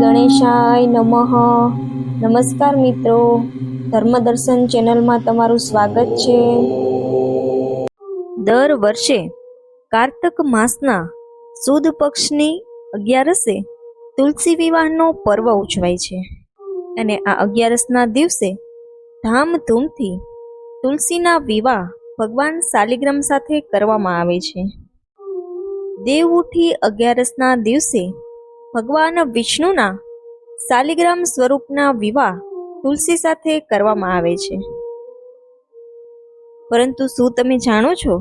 ગણેશાય નમઃ. નમસ્કાર મિત્રો. ધર્મદર્શન ચેનલમાં તમારું સ્વાગત છે. દર વર્ષે કાર્તક માસના સુદ પક્ષની અગિયારસે તુલસી વિવાહનો પર્વ ઉજવાય છે. અને આ અગિયારસના દિવસે ધામધૂમથી તુલસીના વિવાહ ભગવાન શાલિગ્રામ સાથે કરવામાં આવે છે. દેવઉઠી અગિયારસના દિવસે ભગવાન વિષ્ણુના શાલિગ્રામ સ્વરૂપના વિવાહ તુલસી સાથે કરવામાં આવે છે. પરંતુ શું તમે જાણો છો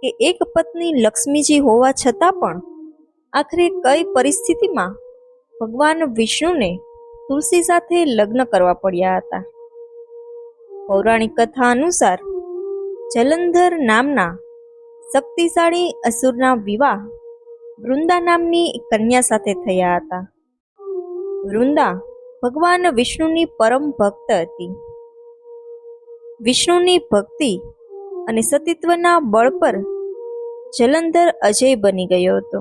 કે એક પત્ની લક્ષ્મીજી હોવા છતાં પણ આખરે કઈ પરિસ્થિતિમાં ભગવાન વિષ્ણુને તુલસી સાથે લગ્ન કરવા પડ્યા હતા? પૌરાણિક કથા અનુસાર જલંધર નામના શક્તિશાળી અસુરના વિવાહ વૃંદા નામની એક કન્યા સાથે થયા હતા. વૃંદા ભગવાન વિષ્ણુની પરમ ભક્ત હતી. વિષ્ણુની ભક્તિ અને સતીત્વના બળ પર જલંધર અજય બની ગયો હતો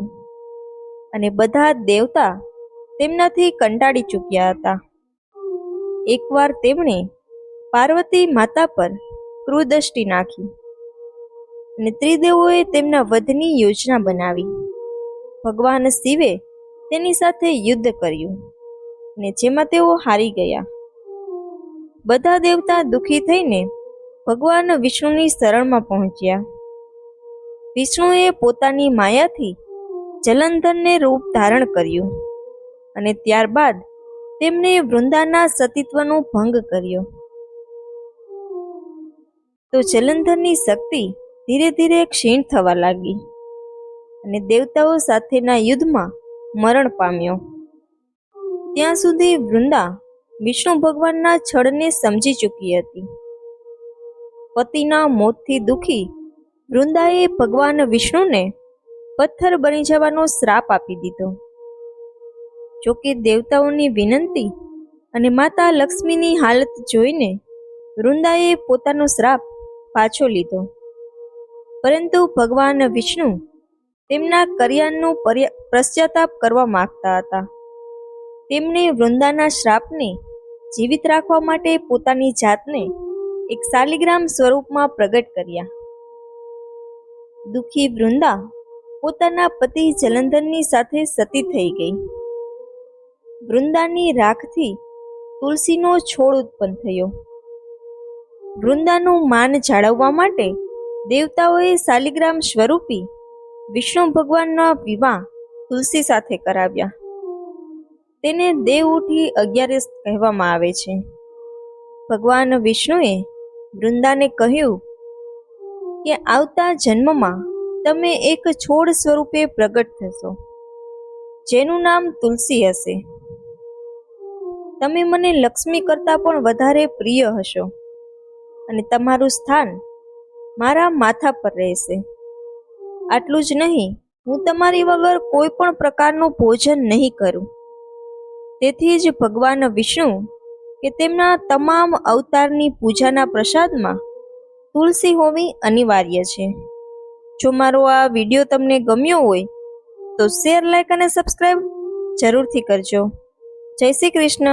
અને બધા દેવતા તેમનાથી કંટાળી ચૂક્યા હતા. એકવાર તેમણે પાર્વતી માતા પર ક્રુદ્રષ્ટિ નાખી અને ત્રિદેવોએ તેમના વધની યોજના બનાવી. ભગવાન શિવે તેની સાથે યુદ્ધ કર્યું ને જેમાં તેઓ હારી ગયા. બધા દેવતા દુઃખી થઈને ભગવાન વિષ્ણુની શરણમાં પહોંચ્યા. વિષ્ણુએ પોતાની માયાથી જલંધરને રૂપ ધારણ કર્યું અને ત્યારબાદ તેમણે વૃંદાના સતીત્વનો ભંગ કર્યો. તો જલંધરની શક્તિ ધીરે ધીરે ક્ષીણ થવા લાગી. અને દેવતાઓ સાથેના યુદ્ધમાં મરણ પામ્યો. ત્યાં સુધી વૃંદા વિષ્ણુ ભગવાનના છળને સમજી ચૂકી હતી. પતિના મોતથી દુખી વૃંદાએ ભગવાન વિષ્ણુને પથ્થર બની જવાનો શ્રાપ આપી દીધો. જોકે દેવતાઓની વિનંતી અને માતા લક્ષ્મીની હાલત જોઈને વૃંદાએ પોતાનો શ્રાપ પાછો લીધો. પરંતુ ભગવાન વિષ્ણુ તેમના કર્યાનો પશ્ચાતાપ કરવા માંગતા હતા. તેમણે વૃંદાના શ્રાપને જીવિત રાખવા માટે પોતાની જાતને એક શાલિગ્રામ સ્વરૂપમાં પ્રગટ કર્યા. દુખી વૃંદા પોતાના પતિ જલંધરની સાથે સતી થઈ ગઈ. વૃંદાની રાખથી તુલસીનો છોડ ઉત્પન્ન થયો. વૃંદાનું માન જાળવવા માટે દેવતાઓએ શાલિગ્રામ સ્વરૂપી વિષ્ણુ ભગવાનના વિવાહ તુલસી સાથે કરાવ્યા. તેને દેવ ઉઠી અગિયારસ કહેવામાં આવે છે. ભગવાન વિષ્ણુએ વૃંદાને કહ્યું કે આવતા જન્મમાં તમે એક છોડ સ્વરૂપે પ્રગટ થશો, જેનું નામ તુલસી હશે. તમે મને લક્ષ્મી કરતાં પણ વધારે પ્રિય હશો અને તમારું સ્થાન મારા માથા પર રહેશે. આટલું જ નહીં, હું તમારી વગર કોઈ પણ પ્રકારનું ભોજન નહીં કરું. તેથી જ ભગવાન વિષ્ણુ કે તેમના તમામ અવતારની પૂજાના પ્રસાદમાં તુલસી હોવી અનિવાર્ય છે. જો મારો આ વીડિયો તમને ગમ્યો હોય, તો શેર, લાઈક અને સબસ્ક્રાઈબ જરૂરથી કરજો. જય શ્રી કૃષ્ણ.